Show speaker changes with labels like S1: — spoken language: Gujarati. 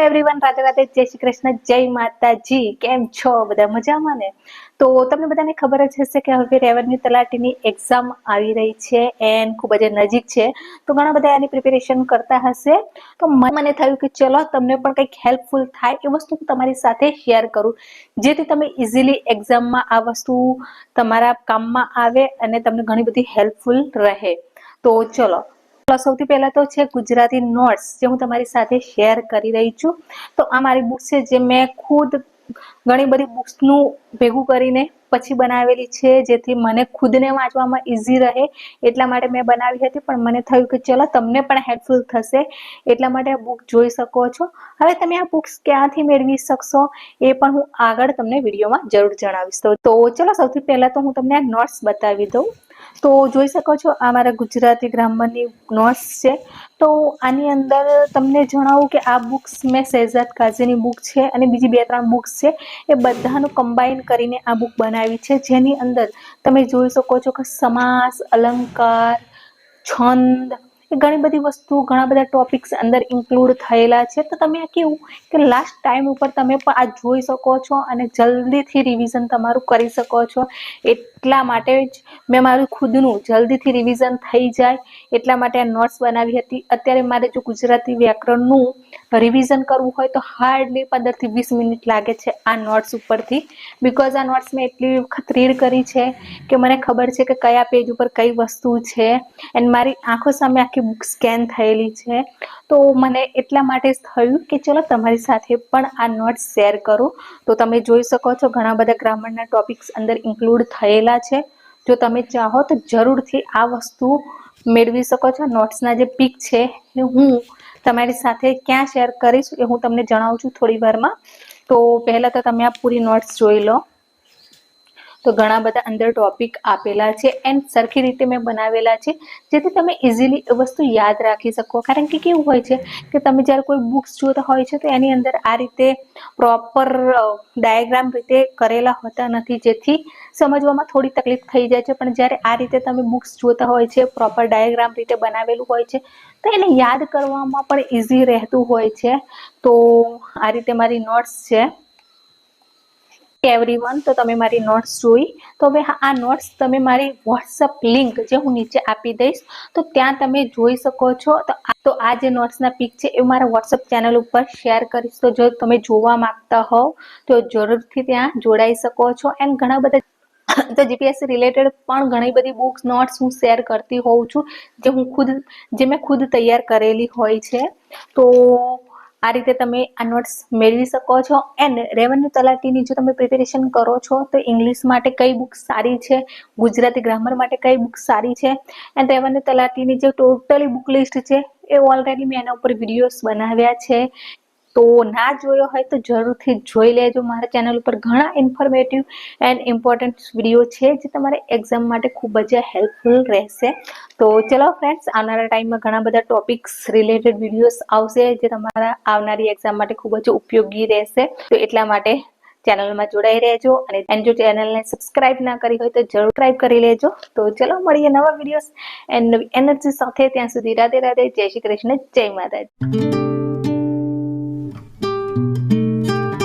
S1: હેલો એવરીવન રાતે રાતે જય શ્રી કૃષ્ણ, જય માતાજી. કેમ છો? બધા મજામાં ને? તો તમને બધાને ખબર જ હશે કે હવે રેવન્યુ તલાટીની એક્ઝામ આવી રહી છે એન્ડ ખૂબ જ નજીક છે. તો ઘણા બધા એની પ્રિપેરેશન કરતા હશે. તો મને થયું કે ચલો તમને પણ કંઈક હેલ્પફુલ થાય એ વસ્તુ હું તમારી સાથે શેર કરું. જેથી તમે ઇઝીલી એક્ઝામમાં આ વસ્તુ તમારા કામમાં આવે અને તમને ઘણી બધી હેલ્પફુલ રહે. તો ચલો સૌથી પહેલા તો છે ગુજરાતી નોટ્સ જે હું તમારી સાથે શેર કરી રહી છું. તો આ મારી બુક છે જે મેં ખુદ ઘણી બધી બુક્સનું ભેગું કરીને પછી બનાવેલી છે, જેથી મને ખુદને વાંચવામાં ઇઝી રહે એટલા માટે મેં બનાવી હતી, પણ મને થયું કે ચલો તમને પણ હેલ્પફુલ થશે એટલા માટે આ બુક જોઈ શકો છો. હવે તમે આ બુક્સ ક્યાંથી મેળવી શકશો એ પણ હું આગળ તમને વિડીયોમાં જરૂર જણાવીશ. તો ચલો સૌથી પહેલાં તો હું તમને આ નોટ્સ બતાવી દઉં. તો જોઈ શકો છો, આ મારા ગુજરાતી ગ્રામરની નોટ્સ છે. તો આની અંદર તમને જણાવું કે આ બુક્સ મેં શહેજાદ કાઝીની બુક છે અને બીજી બે ત્રણ બુક્સ છે. એ બધાનું કમ્બાઈન કરીને આ બુક બનાવી છે. જેની અંદર તમે જોઈ શકો છો કે સમાસ, અલંકાર, છંદ એ ઘણી બધી વસ્તુ ઘણા બધા ટોપિક્સ અંદર ઇન્ક્લુડ થયેલા છે. તો તમે આ કેવું કે લાસ્ટ ટાઈમ ઉપર તમે પણ આ જોઈ શકો છો અને જલ્દીથી રિવિઝન તમારું કરી શકો છો. એટલા માટે જ મેં મારું ખુદનું જલ્દીથી રિવિઝન થઈ જાય એટલા માટે આ નોટ્સ બનાવી હતી. અત્યારે મારે જો ગુજરાતી વ્યાકરણનું રિવિઝન કરવું હોય તો હાર્ડલી પંદરથી વીસ મિનિટ લાગે છે આ નોટ્સ ઉપરથી. બિકોઝ આ નોટ્સ મેં એટલી વખત રીડ કરી છે કે મને ખબર છે કે કયા પેજ ઉપર કઈ વસ્તુ છે એન્ડ મારી આંખો સામે આખી બુક સ્કેન થયેલી છે. તો મને એટલા માટે થયું કે ચલો તમારી સાથે પણ આ નોટ્સ શેર કરું. તો તમે જોઈ શકો છો ઘણા બધા ગ્રામરના ટોપિક્સ અંદર ઇન્ક્લુડ થયેલા છે. જો તમે ચાહો તો જરૂરથી આ વસ્તુ મેળવી શકો છો. નોટ્સના જે પિક છે એ હું તમારી સાથે ક્યાં શેર કરીશ એ હું તમને જણાવું છું થોડી વારમાં. તો પહેલાં તો તમે આ પૂરી નોટ્સ જોઈ લો. તો ઘણા બધા અંદર ટોપિક આપેલા છે એન્ડ સરખી રીતે મેં બનાવેલા છે, જેથી તમે ઇઝીલી એ વસ્તુ યાદ રાખી શકો. કારણ કે કેવું હોય છે કે તમે જ્યારે કોઈ બુક્સ જોતા હોય છે તો એની અંદર આ રીતે પ્રોપર ડાયાગ્રામ રીતે કરેલા હોતા નથી, જેથી સમજવામાં થોડી તકલીફ થઈ જાય છે. પણ જ્યારે આ રીતે તમે બુક્સ જોતા હોય છે પ્રોપર ડાયાગ્રામ રીતે બનાવેલું હોય છે, તો એને યાદ કરવામાં પણ ઇઝી રહેતું હોય છે. તો આ રીતે મારી નોટ્સ છે. એવરીવન તો તમે મારી નોટ્સ જોઈ. તો હવે આ નોટ્સ તમે મારી વોટ્સઅપ લિંક જે હું નીચે આપી દઈશ, તો ત્યાં તમે જોઈ શકો છો. તો તો આ જે નોટ્સના પિક છે, એ મારા વોટ્સઅપ ચેનલ ઉપર શેર કરીશ. તો જો તમે જોવા માંગતા હોવ, તો જરૂરથી ત્યાં જોડાઈ શકો છો. એન્ડ ઘણા બધા તો જીપીએસસી રિલેટેડ પણ ઘણી બધી બુક્સ નોટ્સ હું શેર કરતી હોઉં છું, જે હું ખુદ, જે મેં ખુદ તૈયાર કરેલી હોય છે. તો આ રીતે તમે આ નોટ્સ મેળવી શકો છો. એન્ડ રેવન્યુ તલાટીની જો તમે પ્રિપેરેશન કરો છો, તો ઇંગ્લિશ માટે કઈ બુક સારી છે? ગુજરાતી ગ્રામર માટે કઈ બુક સારી છે? એન્ડ રેવન્યુ તલાટીની જે ટોટલી બુક લિસ્ટ છે, એ ઓલરેડી મેં એના ઉપર વિડીયોઝ બનાવ્યા છે. તો ના જોયો હોય તો જરૂરથી જોઈ લેજો. મારા ચેનલ ઉપર ઘણા ઇન્ફોર્મેટિવ એન્ડ ઇમ્પોર્ટન્ટ વીડિયો છે જે તમારે એક્ઝામ માટે ખૂબ જ હેલ્પફુલ રહેશે. તો ચલો ફ્રેન્ડ્સ આવનારા ટાઈમમાં ઘણા બધા ટોપિક્સ રિલેટેડ વિડીયોઝ આવશે જે તમારા આવનારી એક્ઝામ માટે ખૂબ જ ઉપયોગી રહેશે. તો એટલા માટે ચેનલમાં જોડાઈ રહેજો અને જો ચેનલને સબસ્ક્રાઇબ ના કરી હોય તો જરૂર સબસ્ક્રાઇબ કરી લેજો. તો ચલો મળીએ નવા વિડીયોઝ એન્ડ નવી એનર્જી સાથે. ત્યાં સુધી રાધે રાધે. જય શ્રી કૃષ્ણ. જય માતાજી.